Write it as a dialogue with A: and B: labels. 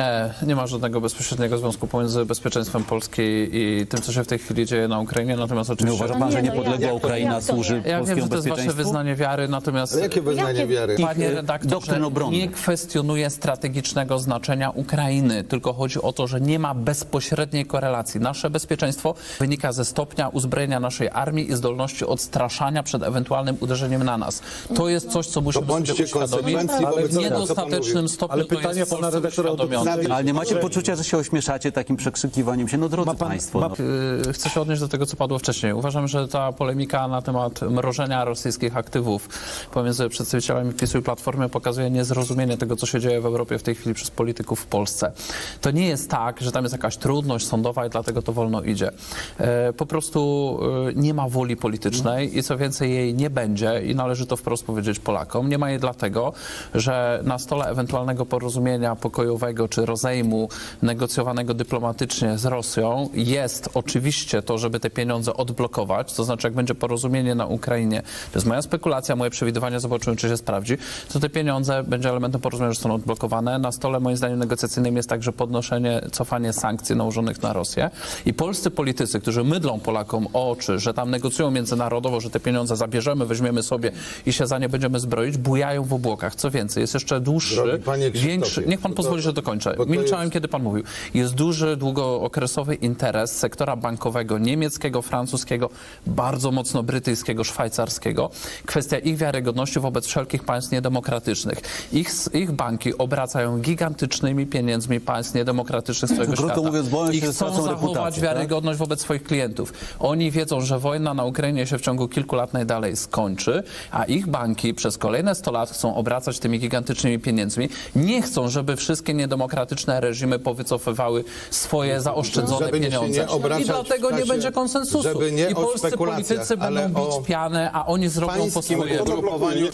A: Nie, nie ma żadnego bezpośredniego związku pomiędzy bezpieczeństwem Polski i tym, co się w tej chwili dzieje na Ukrainie. Natomiast
B: Nie
A: oczywiście.
B: uważa
C: No
B: pan,
C: nie,
B: że
C: no
B: niepodległa Ukraina służy
C: nie?
A: Ja wiem,
B: polskiemu
A: że to jest wasze
B: bezpieczeństwu?
A: wyznanie wiary, natomiast.
D: Ale jakie wyznanie wiary?
A: Panie
B: e,
A: redaktorze, nie kwestionuję strategicznego znaczenia Ukrainy, tylko chodzi o to, że nie ma bezpośredniej korelacji. Nasze bezpieczeństwo wynika ze stopnia uzbrojenia naszej armii i zdolności odstraszania przed ewentualnym uderzeniem na nas. To jest coś, co musimy sobie uświadomić. W niedostatecznym stopniu
E: Ale
A: to
E: pytanie
A: jest
E: pana redaktora.
B: Ale nie macie poczucia, że się ośmieszacie takim przekrzykiwaniem się? No drodzy
E: Ma pan-
B: państwo,
E: ma-
B: no.
A: Y, Chcę się odnieść do tego, co padło wcześniej. Uważam, że ta polemika na temat mrożenia rosyjskich aktywów pomiędzy przedstawicielami PiSu i Platformy pokazuje niezrozumienie tego, co się dzieje w Europie w tej chwili przez polityków w Polsce. To nie jest tak, że tam jest jakaś trudność sądowa i dlatego to wolno idzie. E, Po prostu e, nie ma woli politycznej i co więcej jej nie będzie i należy to wprost powiedzieć Polakom. Nie ma jej dlatego, że na stole ewentualnego porozumienia pokojowego czy rozejmu negocjowanego dyplomatycznie z Rosją jest oczywiście to, żeby te pieniądze odblokować, to znaczy jak będzie porozumienie na Ukrainie, to jest moja spekulacja, moje przewidywania, zobaczymy czy się sprawdzi, to te pieniądze będzie elementem porozumienia, że są odblokowane. Na stole moim zdaniem negocjacyjnym jest także podnoszenie, cofanie sankcji nałożonych na Rosję i polscy politycy, którzy mydlą Polakom oczy, że tam negocjują międzynarodowo, że te pieniądze zabierzemy, weźmiemy sobie i się za nie będziemy zbroić, bujają w obłokach. Co więcej, jest jeszcze dłuższy,
D: Drogi
A: większy, niech pan pozwoli, że dokończę.
D: To
A: Milczałem,
D: jest-
A: kiedy pan mówił. Jest duży, długookresowy interes sektora bankowego niemieckiego, francuskiego, bardzo mocno brytyjskiego, szwajcarskiego. Kwestia ich wiarygodności wobec wszelkich państw niedemokratycznych. Ich, ich banki obracają gigantycznymi pieniędzmi państw niedemokratycznych z całego
B: Krótko
A: świata.
B: mówiąc, boją
A: I chcą zachować
B: tak?
A: wiarygodność wobec swoich klientów. Oni wiedzą, że wojna na Ukrainie się w ciągu kilku lat najdalej skończy, a ich banki przez kolejne 100 lat chcą obracać tymi gigantycznymi pieniędzmi. Nie chcą, żeby wszystkie niedemokratyczne reżimy powycofywały swoje zaoszczędzone
D: Żeby
A: pieniądze. I dlatego nie będzie konsensusu. I polscy politycy będą bić pianę, a oni zrobią po
D: ugrupowaniu